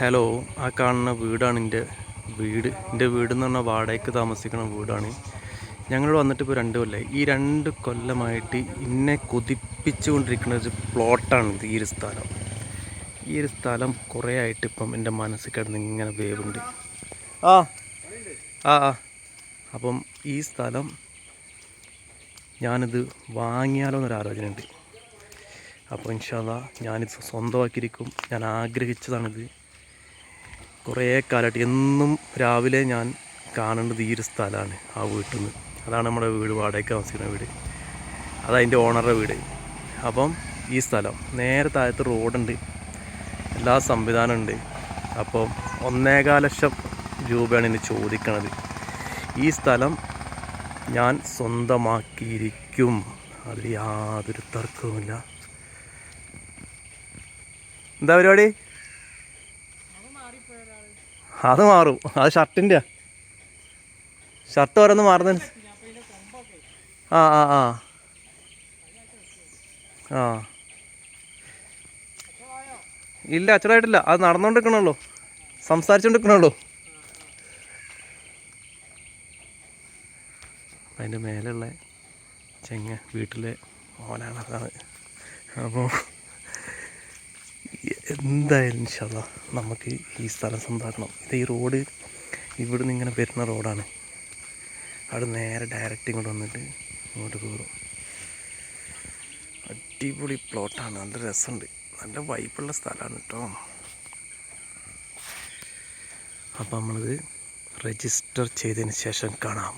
Hello ആ കാണുന്ന വീടാണ് എന്റെ വീട്. എന്റെ വീട് എന്ന് പറഞ്ഞാൽ വാടകയ്ക്ക് താമസിക്കുന്ന വീടാണ്. ഞങ്ങൾ വന്നിട്ട് ഇപ്പോൾ രണ്ട് കൊല്ലമായി ഈ രണ്ട് കൊല്ലമായിട്ട് ഇന്നെ കൊതിപ്പിച്ചു കൊണ്ടിരിക്കുന്ന ഒരു പ്ലോട്ടാണ് ഈ ഒരു സ്ഥലം. ഈ ഒരു സ്ഥലം കുറേ ആയിട്ട് ഇപ്പം എന്റെ മനസ്സിൽ കിടന്ന് ഇങ്ങനെ വേവുണ്ട്. ആ. ആ ആ. അപ്പം ഈ സ്ഥലം ഞാനിത് വാങ്ങിയാലോ എന്നൊരു ആലോചനയുണ്ട്. അപ്പോൾ ഇൻഷാല്ല ഞാനിത് സ്വന്തമാക്കിയിരിക്കും. ഞാൻ ആഗ്രഹിച്ചതാണിത്. കുറേ കാലമായിട്ട് എന്നും രാവിലെ ഞാൻ കാണേണ്ടത് ഈ ഒരു സ്ഥലമാണ് ആ വീട്ടിൽ നിന്ന് അതാണ് നമ്മുടെ വീട് വാടകയ്ക്ക് താമസിക്കുന്ന വീട്. അതതിന്റെ ഓണറുടെ വീട്. അപ്പം ഈ സ്ഥലം നേരെ താഴത്ത് റോഡുണ്ട്. എല്ലാ സംവിധാനമുണ്ട് അപ്പം ഒന്നേകാൽ ലക്ഷം രൂപയാണ് ഇനി ചോദിക്കണത്. ഈ സ്ഥലം ഞാൻ സ്വന്തമാക്കിയിരിക്കും. അതിൽ യാതൊരു തർക്കവുമില്ല. എന്താ പരിപാടി? അത് മാറും. അത് ഷർട്ടിന്റെ ഷർട്ട് ഓരോന്ന് മാറുന്ന ആ ആ ആ. ആ. ഇല്ല അച്ചടായിട്ടില്ല അത് നടന്നുകൊണ്ടിരിക്കണല്ലോ സംസാരിച്ചുകൊണ്ടിരിക്കണുള്ളൂ അതിന്റെ മേലുള്ള ചെങ്ങ വീട്ടിലെ ഓനാണ് അതാണ്. അപ്പോൾ എന്തായാലും ഇൻഷാല്ല നമുക്ക് ഈ സ്ഥലം സ്വന്തമാക്കണം. ഇത് ഈ റോഡ് ഇവിടെ നിന്ന് ഇങ്ങനെ വരുന്ന റോഡാണ് അവിടെ നേരെ ഡയറക്റ്റ് ഇങ്ങോട്ട് വന്നിട്ട് ഇങ്ങോട്ട് കയറും അടിപൊളി പ്ലോട്ടാണ് നല്ല രസമുണ്ട്. നല്ല വൈബുള്ള സ്ഥലമാണ് കേട്ടോ. അപ്പം നമ്മളിത് രജിസ്റ്റർ ചെയ്തതിന് ശേഷം കാണാം.